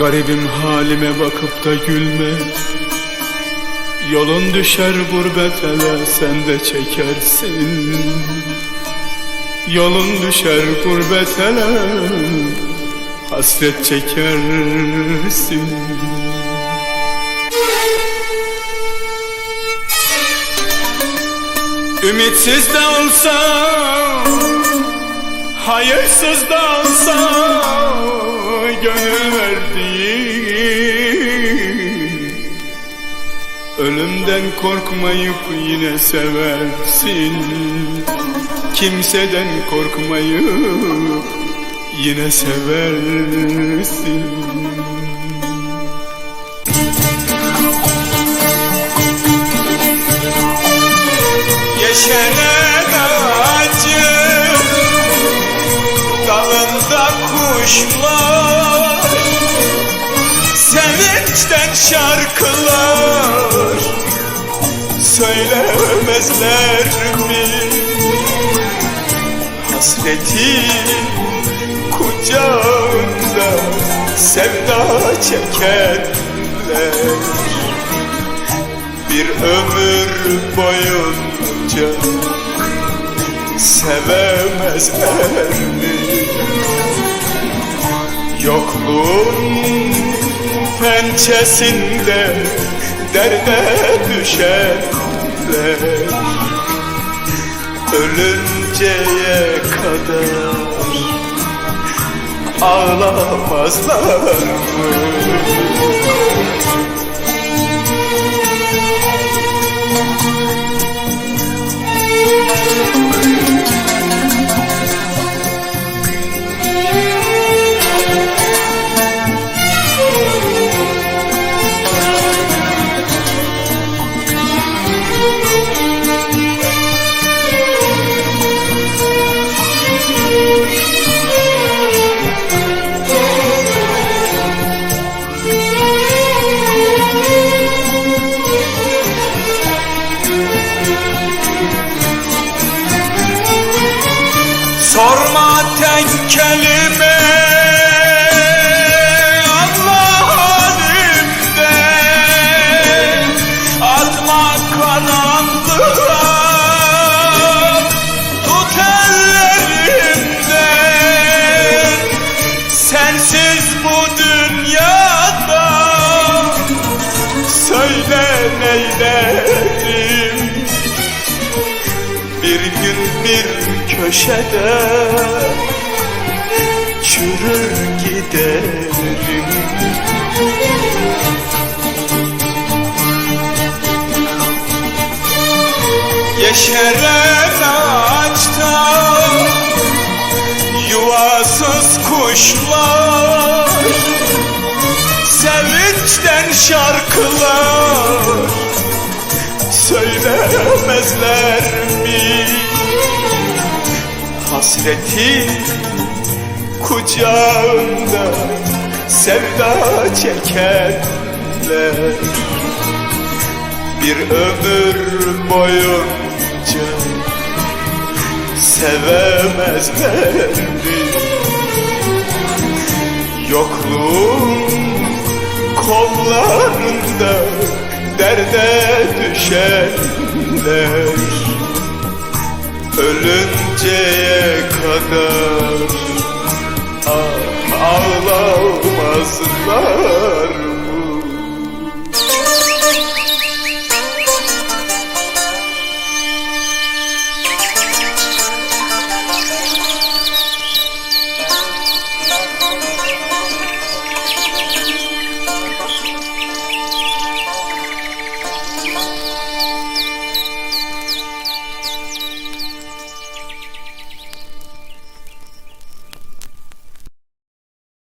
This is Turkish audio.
Garibim halime bakıp da gülme. Yolun düşer gurbet ele sen de çekersin. Yolun düşer gurbet ele Hasret çekersin. Ümitsiz de olsa Hayırsız da olsa Gönül verdiğim Ölümden korkmayıp yine seversin Kimseden korkmayıp yine seversin. Yeşeren Sevinçten şarkılar söylemezler mi? Hasretin kucağında sevda çekenler bir ömür boyunca sevemezler mi? Yokluğun pençesinde derde düşenler Ölünceye kadar ağlamazlar mı? Tek kelime. Allah halimden Atma Sensiz bu dünyada. Söyle neylerim köşede çürür giderim Yeşeren ağaçta yuvasız kuşlar Sevinçten şarkılar söylemezler mi? Hasretin kucağında sevda çekenler Bir ömür boyunca sevemezler mi? Yokluğun kollarında derde düşenler Ölünceye kadar ah, ağlamazlar